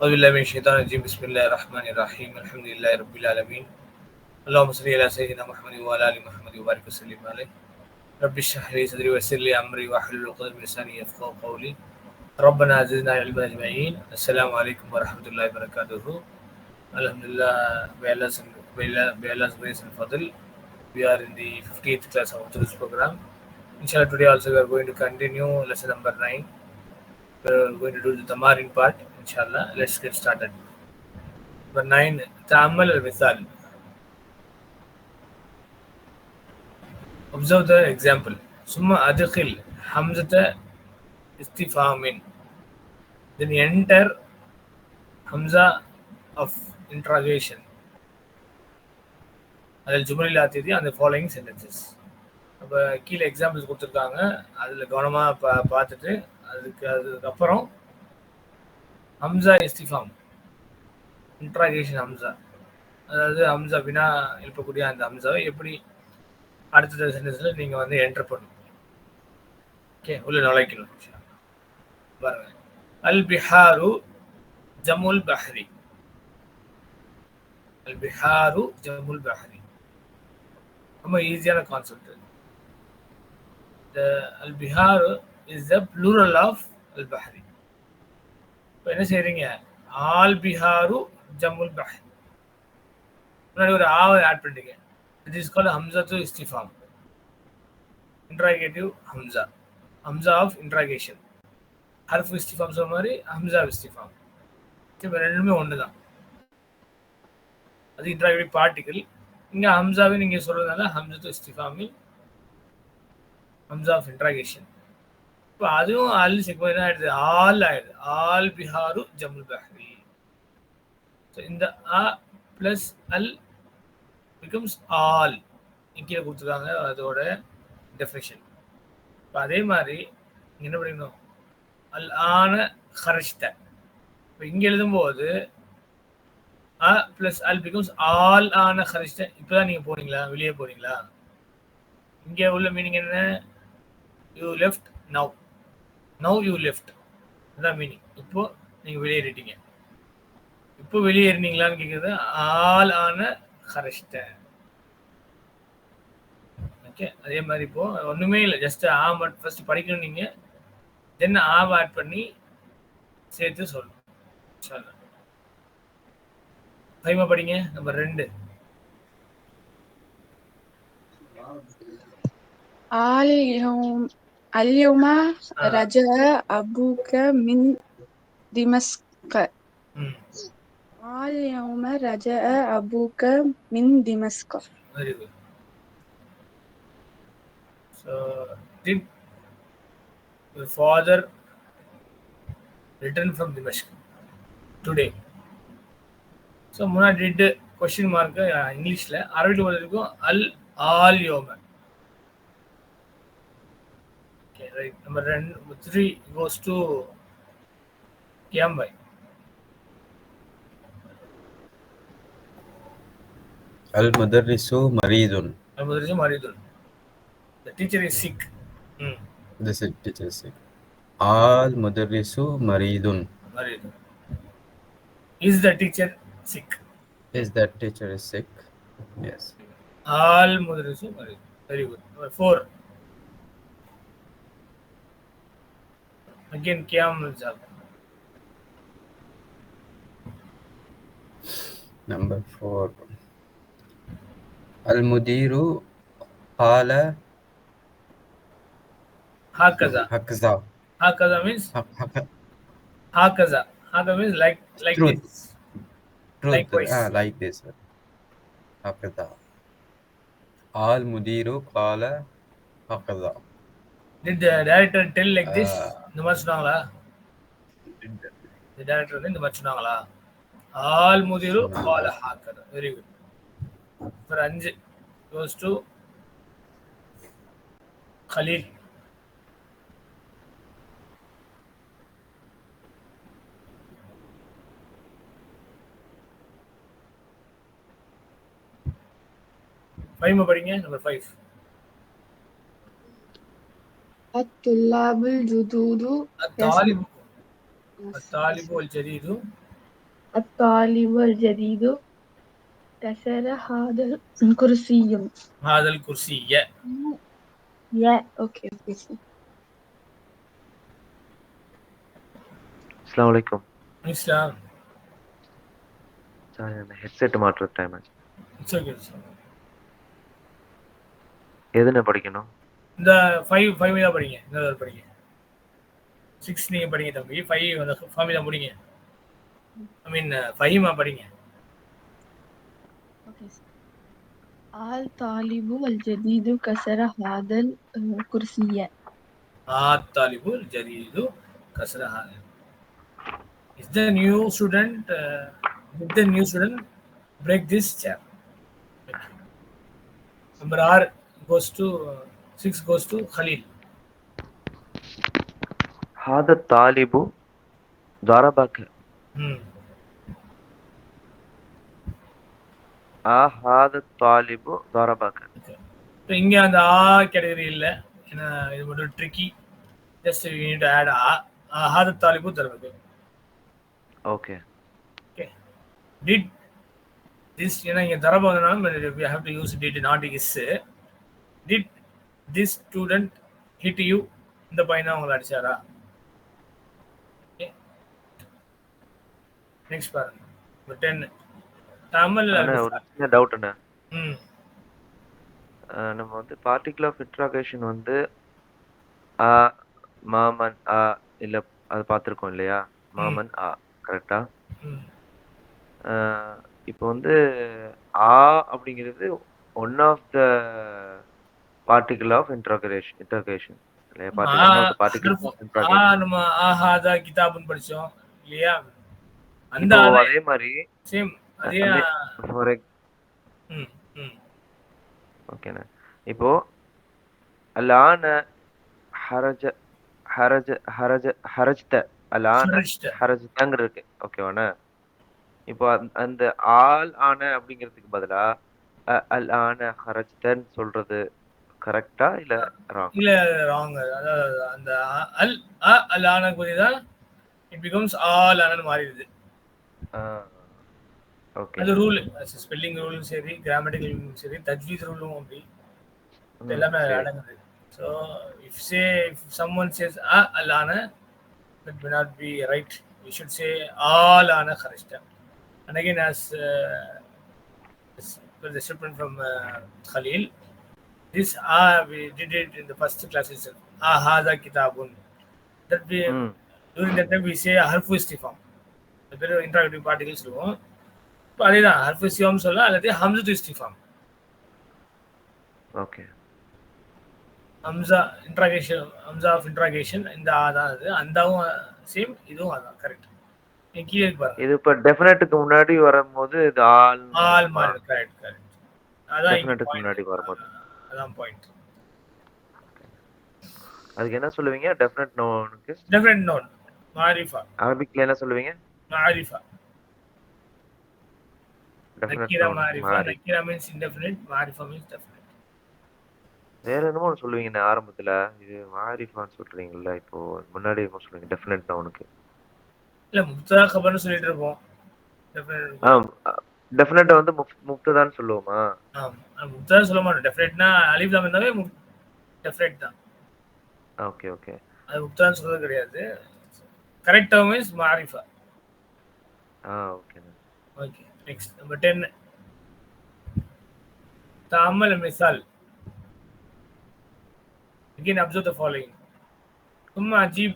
أعوذ بالله من الشيطان الرجيم. بسم الله الرحمن الرحيم. الحمد لله رب العالمين. اللهم صل على سيدنا محمد وعلى آل محمد وبارك وسلم عليه. رب اشرح لي صدري ويسر لي أمري واحلل عقدة من لساني يفقهوا قولي. ربنا زدنا علما أجمعين. السلام عليكم ورحمة الله وبركاته. الحمد لله by Allah's, grace and fadl. We are in the 50th class of this program. Inshallah today also we are going to continue lesson number 9 we're going to do the tamarin part. inshallah. Let's get started. Number 9 Ta'ammal al Misal. Observe the example. Summa adkhil hamzata istifamin. Then enter hamza of interrogation. அதில் ஜுமலில் ஆத்தியது அந்த following sentences அப்போ கீழே examples கொடுத்துருக்காங்க அதில் கவனமாக பா பார்த்துட்டு அதுக்கு அதுக்கப்புறம் ஹம்சா இஸ்திஃபாம். இன்ட்ராகேஷன் ஹம்சா. அதாவது ஹம்சா வினா எழுப்பக்கூடிய அந்த ஹம்சாவை எப்படி அடுத்த சென்டென்ஸில் நீங்கள் வந்து என்டர் பண்ணணும். ஓகே உள்ள நுழைக்கணும் பாருங்க. அல் பிஹாரு ஜமுல் பஹ்ரி. அல் பிஹாரு ஜமுல் பஹ்ரி. ரொம்ப ஈஸியான கான்செப்ட் அல் பிஹாரு இஸ் த ப்ளூரல் ஆஃப் அல் பஹ்ரி. இப்போ என்ன செய்றீங்க ஆல் பிஹாரு ஜமுல் பஹ்ரி முன்னாடி ஒரு ஆவை ஆட் பண்ணிட்டீங்க இட் இஸ் கால்ட் ஹம்சா டு இஸ்திஃபாம் இன்ட்ராகேட்டிவ் ஹம்சா ஹம்சா ஆஃப் இன்ட்ராகேஷன் ஹர்ஃப் இஸ்திஃபாம் சொன்ன மாதிரி ஹம்சா இஸ்திஃபாம் இப்போ ரெண்டுமே ஒன்று தான் அது இன்ட்ராகேட்டிவ் பார்ட்டிகல் இங்கே ஹம்சாவே நீங்கள் சொல்கிறதுனால ஹம்சா டு இஸ்திஃபாமில் ஹம்சா ஆஃப் இன்ட்ராகேஷன் இப்போ அதுவும் அல் சிக்மா என்ன ஆயிடுது ஆல் ஆயிடுது ஆல் பிஹாரு ஜம்மு பஹ்ரி ஸோ இந்த அ ப்ளஸ் அல் பிகம்ஸ் ஆல் கீழே கொடுத்துருக்காங்க அதோட டெஃபினேஷன் இப்போ அதே மாதிரி என்ன பண்ணிக்கணும் அல் ஆன ஹரஷ்த இப்போ இங்கே எழுதும்போது அ ப்ளஸ் அல் பிகம்ஸ் ஆல் ஆன ஹரஷ்த இப்போ தான் நீங்கள் போகிறீங்களா வெளியே போறீங்களா இங்கே உள்ள மீனிங் என்ன you left now now you left அதான் மீனிங் இப்போ நீங்கள் வெளியேறிட்டீங்க இப்போ வெளியேறினீங்களான்னு கேட்குறது ஆள் ஆன ஹரஷ்ட ஓகே அதே மாதிரி இப்போ ஒன்றுமே இல்லை. ஜஸ்ட் ஆம் மட் ஃபர்ஸ்ட் படிக்கணும் நீங்கள் தென் ஆம் ஆட் பண்ணி சேர்த்து சொல்லணும். சொல்லலாம் ஃபைவா படிங்க. நம்பர் ரெண்டு. ஆலியம் اليوم رجع أبوك من دمشق ம் اليوم رجع أبوك من دمشق very good so did your father return from Dimashq today so முன்னாடி டிட்டு கொஷின் மார்க்கு இங்கிலீஷில் அரபியில் வந்திருக்கும் அல் ஆல் யோமன் right? Number three goes to KMY. Al Mudarrisu Maridun. Al Mudarrisu Maridun. The teacher is sick. Mm. The teacher is sick. Al Mudarrisu Maridun. Maridun. Is the teacher sick? Is that teacher is sick? Yes. Al Mudarrisu Maridun. Very good. Number four. again Qiyamul Jabir. Number four. Al-Mudiru Qala Hakaza. Hakaza. Hakaza means Hakaza. Hakaza means like like Truth. this. Truth. Likewise. Ah, like this. Hakaza. Al-Mudiru Qala Hakaza. Did the director tell like this? Uh, இந்த மாதிரி சொன்னாங்களா? இந்த director வந்து இந்த மாதிரி சொன்னாங்களா? ஆல் முதிரு கால ஹாக்கதா வெரி குட் அப்புறம் அஞ்சு. கோஸ் டு கலீல் ஃபைவ் படிங்க? நம்பர் ஃபைவ் الطلاب الجدد الطالب الطالب والجديد الطالب الجديد كسر هذا الكرسي هذا الكرسي يا اوكي اوكي அஸ்லாம் வலைக்கும் இஸ்லாம் சார் அந்த ஹெட்செட் மாற்றுற டைம் ஆச்சு இட்ஸ் ஓகே எதுன்னு படிக்கணும் இந்த ஃபைவ் ஃபைவ் தான் படிங்க இந்த படிங்க சிக்ஸ் நீங்கள் படிங்க தம்பி ஃபைவ் அந்த ஃபார்முலா முடிங்க ஐ மீன் ஃபைவ்மா படிங்க ஆல் தாலிபு அல் ஜதீது கசர ஹாதல் குர்சிய ஆல் தாலிபு அல் ஜதீது கசர ஹாதல் is the new student with the new student break this chair number or goes to six goes to khalil. ஹாத தாலிபு தாரபாக்க hmm. ஆ ஹாத தாலிபு தாரபாக்க இப்போ இங்கே அந்த ஆ கேட்டகரி இல்லை. ஏன்னா இது மட்டும் ட்ரிக்கி ஜஸ்ட் யூனிட் ஆட் ஆ. ஆஹாத தாலிபு தருவது ஓகே ஓகே டிட் திஸ் ஏன்னா இங்கே to use did not is did this student hit you இந்த பையனை அவங்களை அடிச்சாரா? நெக்ஸ்ட் பாருங்க. இப்போ டென் தமிழ் அண்ணா ஒரு சின்ன டவுட் அஹ் நம்ம வந்து பார்ட்டிகல் ஆஃப் இன்ட்ராகேஷன் வந்து ஆ மாமன் ஆ இல்ல அது பார்த்துருக்கோம் இல்லையா? மாமன் ஆ கரெக்டா இப்போ வந்து ஆ அப்படிங்கிறது one of the particle of interrogation interrogation இல்லையா? இன்ட்ராகேஷன் நம்ம ஆஹாதா கிதாபுன்னு படிச்சோம். இல்லையா? அந்த அதே மாதிரி சேம் அதே ஃபார் ம் ம். ஓகேண்ணா இப்போ அலான ஹரஜ ஹரஜ ஹரஜ ஹரஜ்த. அலான. ஹரஜ்தங்கிற இருக்கு. ஓகேவாண்ணா இப்போ அந்த- ஆல் ஆன அப்படிங்கிறதுக்கு பதிலா அல் ஆன ஹரஜ்தன்னு சொல்றது கரெக்டா இல்ல ராங் இல்ல ராங் அந்த அல் அ அல் ஆன குறிதான் இட் பிகம்ஸ் ஆல் ஆனன்னு மாறிடுது. ஓகே அது ரூல் ஸ்பெல்லிங் ரூலும் சரி கிராமட்டிக்கல் சரி தஜ்வீத் ரூலும் அப்படி. எல்லாமே அடங்குது. So if say if someone says அ அல் ஆன that may not be right. We should say all ஆன கரெக்டா again as uh, this- the this ah we did it in the first class itself. Ah hada kitabun. That we ம் during that time we say harfu istifam the பேர் interactive particles இருக்கும் இப்போ அதே தான் ஹர்ஃபு இஸ்டிஃபாம் சொல்லலாம் அல்லது ஹம்சத்து இஸ்டிஃபாம் ஓகே ஹம்சா இன்ட்ராகேஷன் ஹம்சா ஆஃப் இன்ட்ராகேஷன் இந்த ஆ தான் அது. அந்தாவும் சேம் இதுவும் அதான் கரெக்ட் கீழே பாருங்க. இது இப்போ டெஃபினட்டுக்கு முன்னாடி வரும்போது இது ஆல் ஆல் மாறி கரெக்ட் கரெக்ட் அதான். முன்னாடி வரும்போது. அதான் பாயிண்ட் அதுக்கு என்ன சொல்லுவீங்க? டெஃபினட் நோனுக்கு டெஃபினட் நோன் மாரிஃபா அரபிக்ல என்ன சொல்லுவீங்க? மாரிஃபா நக்கீரா நோன் மாரிஃபா மாறி நக்கீரா மீன்ஸ் இன்டெஃபினிட் மாரிஃபா மீன்ஸ் டெஃபினிட் வேற என்னமோ சொல்லுவீங்க ஆரம்பத்துல. இது மாரிஃபான்னு சொல்றீங்கல்ல இப்போ முன்னாடி என்ன சொல்லுவீங்க டெஃபினட் நோனுக்கு இல்ல முப்தா கபர்னு சொல்லிட்டு இருப்போம். டெஃபினட்டை வந்து முப்ததான்னு சொல்லுவோமா ஆமா முப்தா சொல்ல மாட்டோம் டெஃபினட்னா அலிஃப் லாம் இருந்தாவே டெஃபினட் தான் ஓகே ஓகே அது முப்தான்னு சொல்றது கிடையாது கரெக்ட் டேர்ம் இஸ் மாரிஃபா ஆ okay okay next number ten تعمل المثال again observe the following ثم أجيب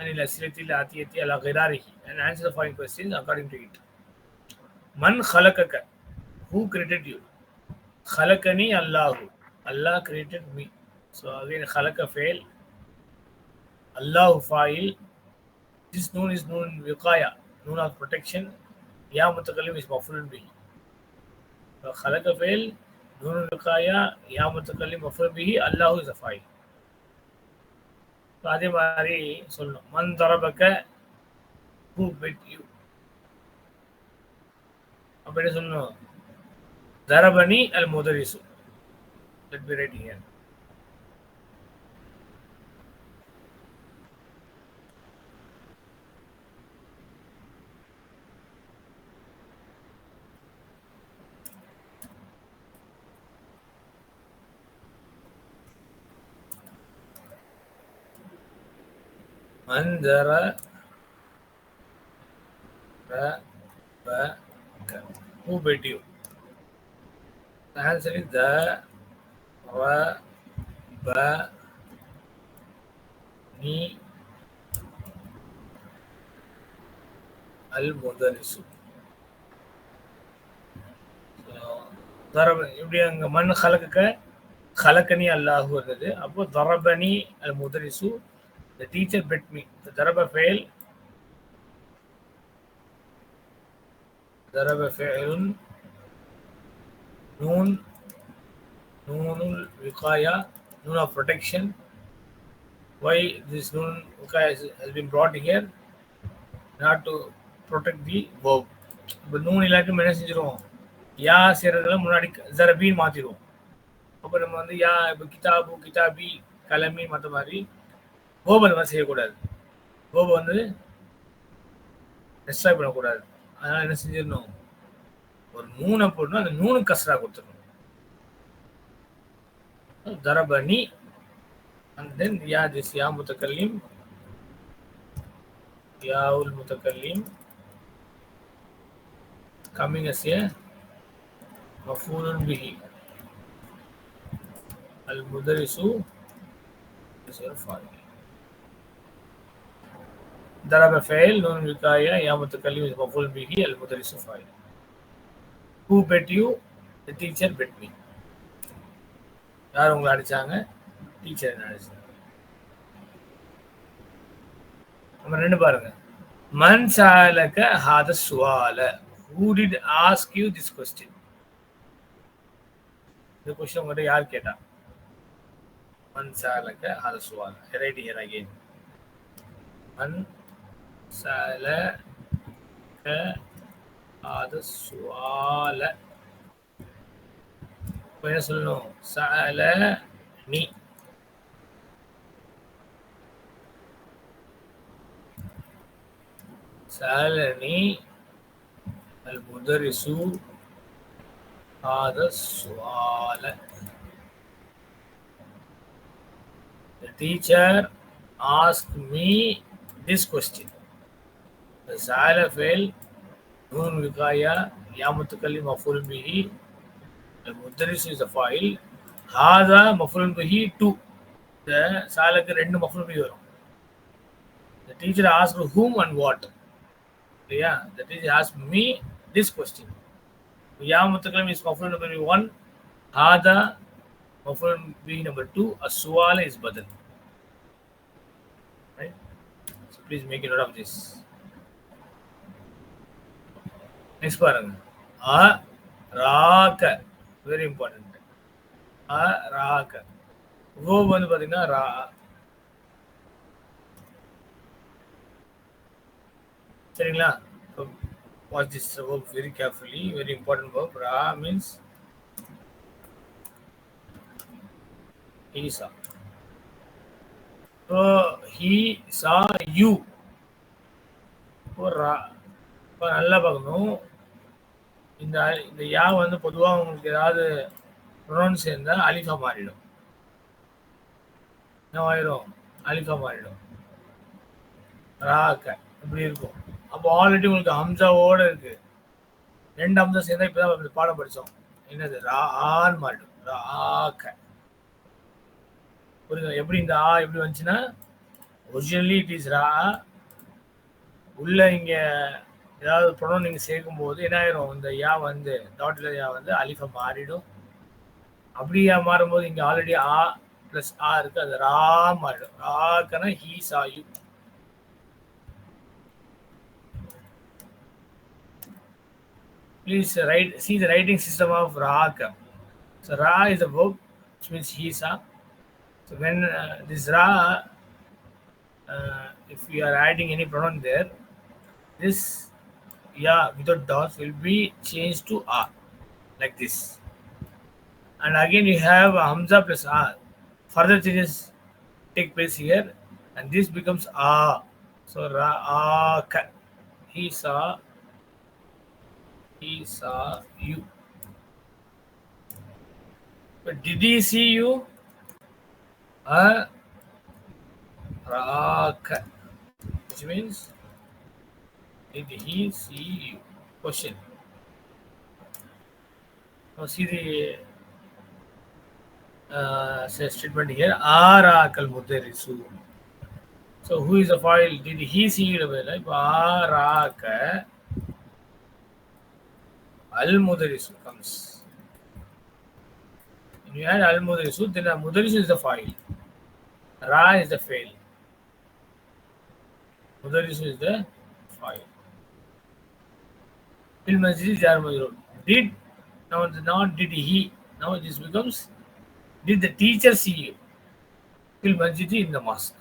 عن الأسئلة الآتية على غراره and answer the following questions according to it من خلقك who created you خلقني الله Allah created me so again خلق fail Allah fa'il this noon is noon wiqaya noon of protection يا متكلم is مفعول به خلق فعل نون الوقاية يا متكلم مفعول به الله is a fa'il So, அதே மாதிரி சொல்லணும் மன் தரபக்க who beat you அப்படியே சொன்னோம் தரபணி அல் முதரிசு let be right here أنذر who beat you The answer is the ra ba ni al mudarisu தரப இப்படி அங்க மண் கலக்க கலக்கணி அல்லாஹு இருந்தது அப்போ தரபணி அல் முதரிசு த டீச்சர் பெட் மீ தரப ஃபெயில் ضرب فعل نون نون الوقاية نون of protection. Why this noon vikaya has been brought here? Not to protect the verb. இப்போ நூன் இல்லாட்டி என்ன செஞ்சிருவோம்? யா செய்யறதுல முன்னாடி ஜரபின்னு மாத்திடுவோம் அப்போ நம்ம வந்து யா இப்போ கிதாபு கிதாபி கலமி மற்ற மாதிரி கோபம் அந்த மாதிரி செய்யக்கூடாது. கோபம் வந்து டிஸ்டர்ப் பண்ணக்கூடாது. அதனால என்ன செஞ்சிடணும் ஒரு நூனை போடணும் அந்த நூனு கசரா கொடுத்துடணும் தரபணி அண்ட் தென் யா திஸ் யா முத்தக்கல்லிம் யாவுல் முத்தக்கல்லிம் coming as a مفعول به المدرس is your father ضرب فعل نون وقاية يا متكلم is مفعول به المدرس فاعل who bet you the teacher bet me யார் உங்களை அடிச்சாங்க டீச்சர் அடிச்சாங்க நம்ம ரெண்டு பாருங்க மன் சாலக ஹாத சுவால who did ask you this question இந்த கொஸ்டின் உங்கள்கிட்ட யார் கேட்டா மன் சாலக ஹாத சுவால ரைட் ஹியர் அகைன் மன் சல க அது சுவால என்ன சொல்லணும் சல நீ சாலனி அல் முதரிசு ஆத சுவால The teacher asked me this question. The سأل فعل نون وقاية يا متكلم مفعول به المدرس is a file هذا مفعول به to the سألك ரெண்டு مفعول به வரும் The teacher asked whom and what yeah the teacher asked me this question يا متكلم is مفعول number one هذا مفعول به number two السؤال is بدل right so please make a note of this Next பாருங்க அ ராக very important அ ராக ஓ வந்து பாத்தீங்கன்னா ரா சரிங்களா watch this work very carefully very important work raw means he saw. So he saw you. Or இப்போ நல்லா பார்க்கணும். இந்த இந்த யா வந்து பொதுவாக உங்களுக்கு ஏதாவது ப்ரொனவுன்ஸ் இருந்தால் அலிஃபா மாறிடும். என்ன ஆயிடும் அலிஃபா மாறிடும். ராக்க இப்படி இருக்கும். அப்போ ஆல்ரெடி உங்களுக்கு ஹம்சாவோட இருக்கு. ரெண்டு அம்சா சேர்ந்தா இப்பதான் பாடம் படிச்சோம். என்னது? ரா ஆன் மாறிடும். ராக்க. புரியுது? எப்படி இந்த ஆ எப்படி வந்துச்சுன்னா ஒரிஜினலி இட் இஸ் ரா. உள்ள இங்க ஏதாவது ப்ரொனவுன் நீங்க சேர்க்கும் போது என்ன ஆயிரும் இந்த யா வந்து டாட்ல யா வந்து அலிஃபா மாறிடும் அப்படி யா மாறும்போது இங்க ஆல்ரெடி ஆ பிளஸ் ஆ இருக்கு அது ரா மாறிடும் ராக்கனா he saw you please write see the writing system of Raaka. So Ra is a verb, which means he saw. So when uh, this Ra, uh, if we are adding any pronoun there, this yeah without dots will be changed to r like this. And again you have hamza plus r. Further changes take place here and this becomes a. So ra a ka. he saw he saw you. But did he see you? Uh, ra ka, which means did he see you? Question. Now see the uh, statement here. Arakal mudarisu. So who is the file? Did he see you? Like Araka al mudarisu comes. When you add al mudarisu, then mudarisu is the file. Ra is the fail. Mudarisu is the file. Bil Masjid Jarmajrun. Did, now not did he. Now this becomes, did the teacher see you? Bil Masjid in the mosque.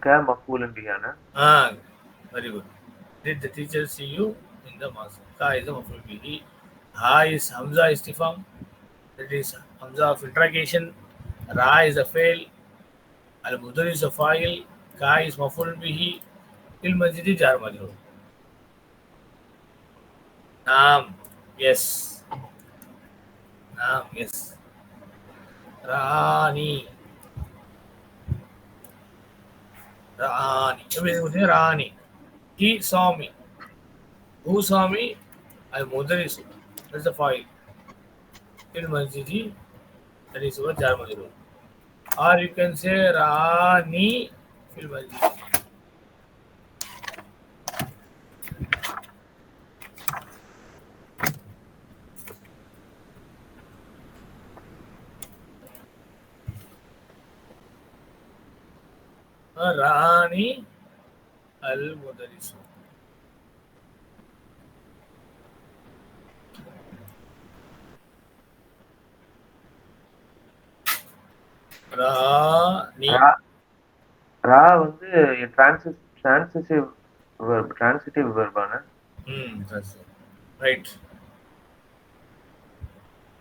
Can maful in Bihana. Ah, very good. Did the teacher see you in the mosque? Ka is a maful bihi. Ha is Hamza istifam. That is Hamza of interrogation. Ra is a fail. Al Mudur is a file. Ka is maful bihi. Ilmajidi Jarmajru. Naam, yes. Naam, yes. Rani. Rani. Everything Rani. He saw me. Who saw me? I mother is. That's the file. Ilmajidi. That is what Jarmajru. Or you can say Rani Ilmajidi. Al mudarisu. Rani. ரா ரா வந்து transitive verb transitive வெர்பான Hmm, that's it. Right.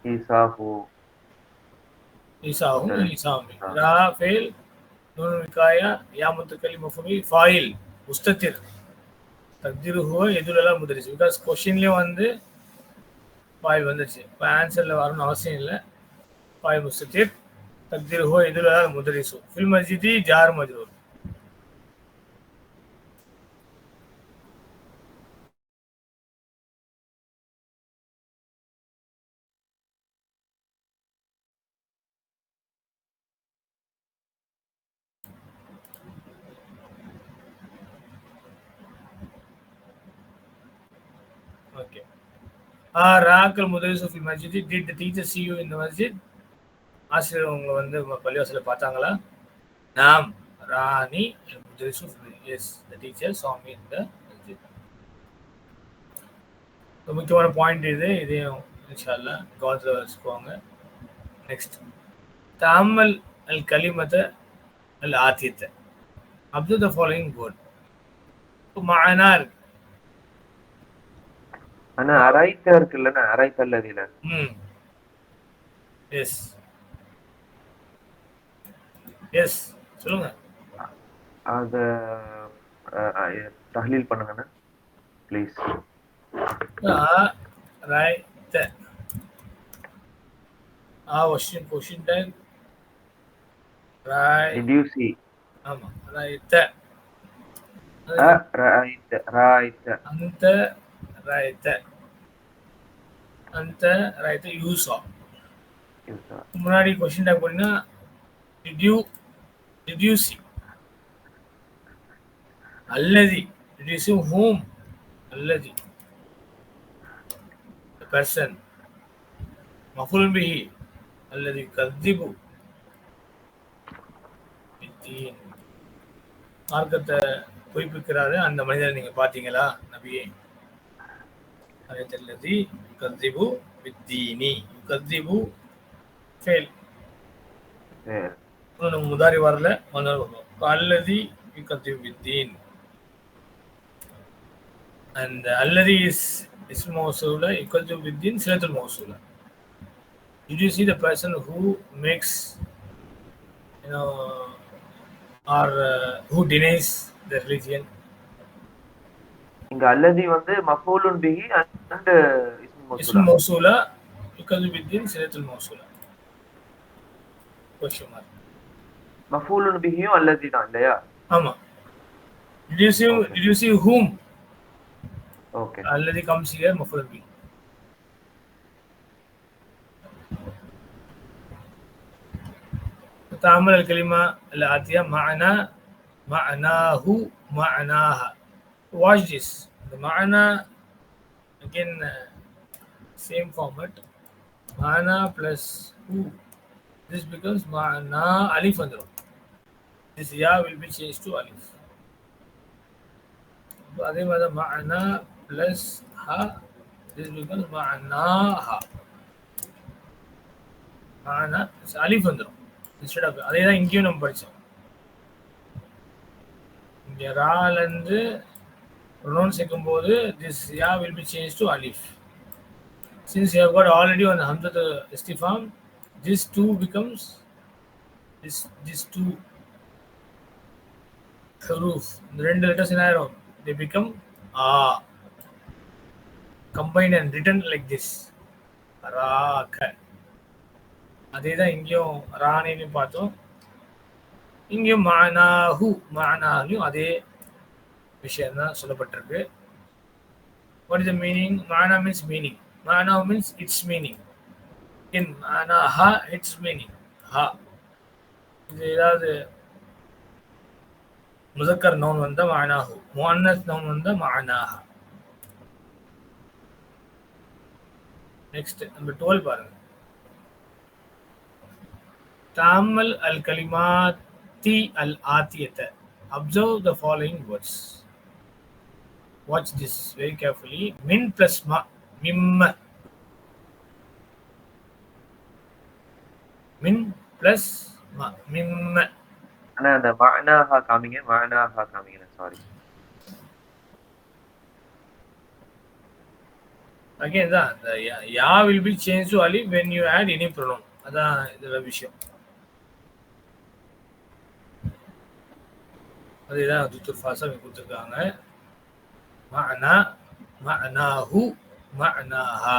ஈசாஹு Isahu, Hmm. Isami. Ah. Ra fail. Nun ஃபாயில் Ya mutakallim mafumi. File. முதிரிச்சு because கொஷின்லேயும் வந்து ஃபாயில் வந்துருச்சு இப்போ ஆன்சரில் வரணும்னு அவசியம் இல்லை ஃபாயில் முஸ்தீர் தக்திரு ஹுவ முதிரிசு ஃபில் மஜிதி ஜார் மஜ்ரூர் ஓகே ஆ ராக்கல் முதல் ஃபில் மஸ்ஜிதி did the teacher see you இந்த மஸ்ஜித் ஆசிரியர் உங்களை வந்து உங்க பள்ளிவாசல பார்த்தாங்களா நாம் ராணி முதலிசு எஸ் த டீச்சர் சாமி இந்த மஸ்ஜித் முக்கியமான பாயிண்ட் இது இதையும் இன்ஷால்லா கவனத்தில் வச்சுக்கோங்க நெக்ஸ்ட் தாமல் அல் கலிமத்தை அல் ஆத்தியத்தை அப்து த ஃபாலோயிங் வேர்ட் மானா இருக்கு ஆனா அரைத்த இருக்குல்லண்ணா அரைத்த அல்லதில ம். எஸ் எஸ் சொல்லுங்க. அத தஹ்லீல் பண்ணுங்கண்ணா please right ah question question time right you see ஆமாம் ரைட் ராய்த்த ராய்த்த அந்த रायतं அந்த ரைத்த யூஸ் ஆகும் முன்னாடி கொஸ்டின் டைப் பண்ணா did you did you see அல்லதி டிட் அல்லதி பர்சன் மஃபுல் பிஹி அல்லது கத்திபு. மார்க்கத்தை பொய்ப்பிக்கிறாரு அந்த மனிதனை நீங்க பாத்தீங்களா நபியே? அல்லதி யுகத்திபு பித்தீனி யுகத்திபு ஃபெயில் நம்ம முதாரி வரல மன்னர் வரும் அல்லதி பித்தீன் and alladhi is ism mawsula equal to within silatul mawsula did you see the person who makes you know or uh, who denies the religion இங்க அல்லதி வந்து மஃபூலுன் பிஹி اسم الموصولة يكذب الدين سنة الموصولة. والشمال مفعول به الذين لا يا. أما. Did you see did you see whom? okay الذي comes here مفعول به. تعمل الكلمة الآتية معنى معناه معناها. Watch this. the معنى again uh, same format mana plus who this becomes mana alif andro this ya will be changed to alif அதே மாதிரி மானா plus ஹா this becomes மானா ஹா மானா அலிஃப் வந்துடும் instead of அதே தான் இங்கேயும் நம்ம படித்தோம் இங்கே ராலேருந்து ப்ரொனவுன் சேர்க்கும்போது திஸ் யா வில் பி சேஞ்ச் டு அலிஃப் since you have got already one ஹம்சத் இஸ்டிஃபார்ம் this two becomes this this two ஹரூஃப் இந்த ரெண்டு லெட்டர்ஸ் என்ன ஆயிரும் they become a. Combined and written like this. ராக அதே தான் இங்கேயும் ராணின்னு பார்த்தோம். இங்கேயும் மானாஹு மானாலையும் அதே விஷயம் தான் சொல்லப்பட்டிருக்கு. வாட் இஸ் த மீனிங் மானா மீன்ஸ் மீனிங் மானா மீன்ஸ் இட்ஸ் மீனிங் இன் மானா ஹா இட்ஸ் மீனிங் ஹா இது ஏதாவது முதக்கர் நவுன் வந்த மானாஹு. முஅன்னஸ் நவுன் வந்த மானாஹா. நெக்ஸ்ட் நம்பர் 12 பாருங்க. தாமல் அல் கலிமாத்தி அல் ஆத்தியத்தை. Observe the following words watch this very carefully மின் பிளஸ் ம மிம்ம மின் பிளஸ் மிம்ம ஆனா அந்த மஅனாஹா காமிங்க மஅனாஹா காமிங்க சாரி அகைன் தான் ya- ya will be changed to alif when you add any pronoun. அதான் இதோட விஷயம் அதுதான் துத்துர் ஃபாசா கொடுத்துருக்காங்க மஅனா மஅனாஹு மஅனாஹா